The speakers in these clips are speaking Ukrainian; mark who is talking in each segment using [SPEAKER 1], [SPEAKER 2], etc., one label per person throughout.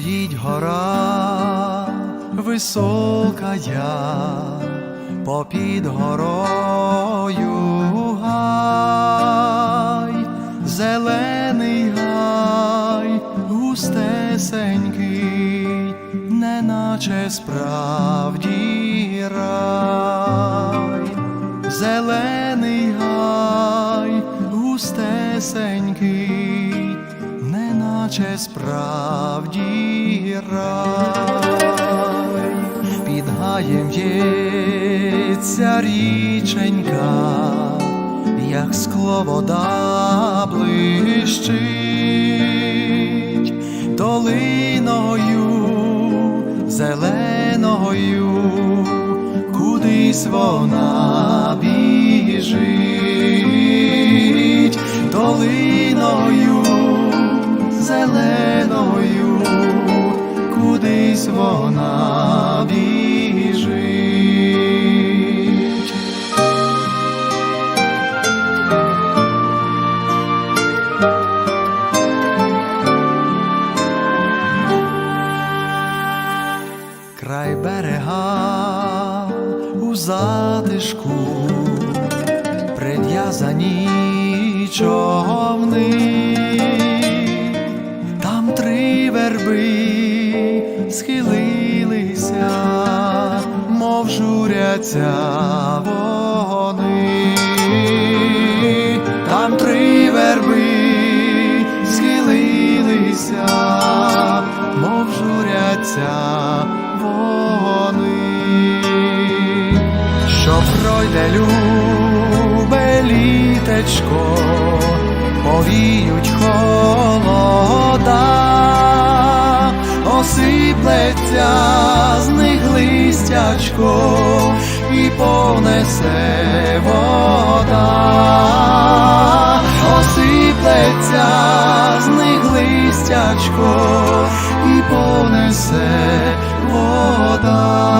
[SPEAKER 1] Стоїть гора високая, попід горою гай, зелений гай, густесенький, неначе справді рай, зелений гай, густесенький, неначе справді рай, під гаєм в'ється річенька, як скло вода блищить, долиною зеленою, кудись вона затишку прив'язані човни, там три верби схилилися, мов журяться вони, там три верби схилилися, мов журяться що пройде любе літечко, повіють холода, осиплеться з них листячко і понесе вода, осиплеться з них листячко і понесе вода.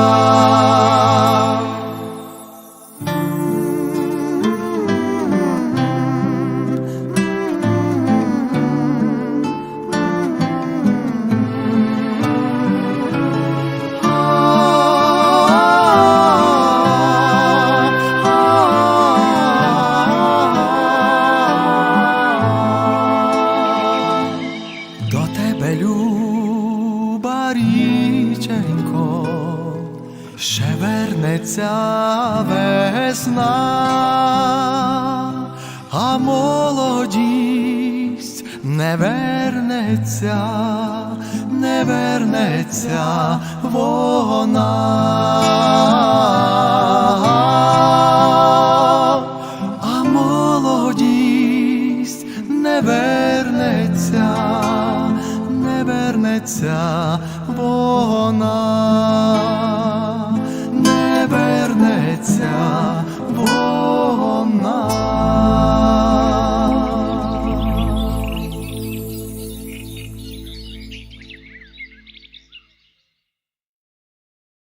[SPEAKER 1] вернеться весна, а молодість не вернеться, не вернеться вона, молодість не вернеться, не вернеться вона.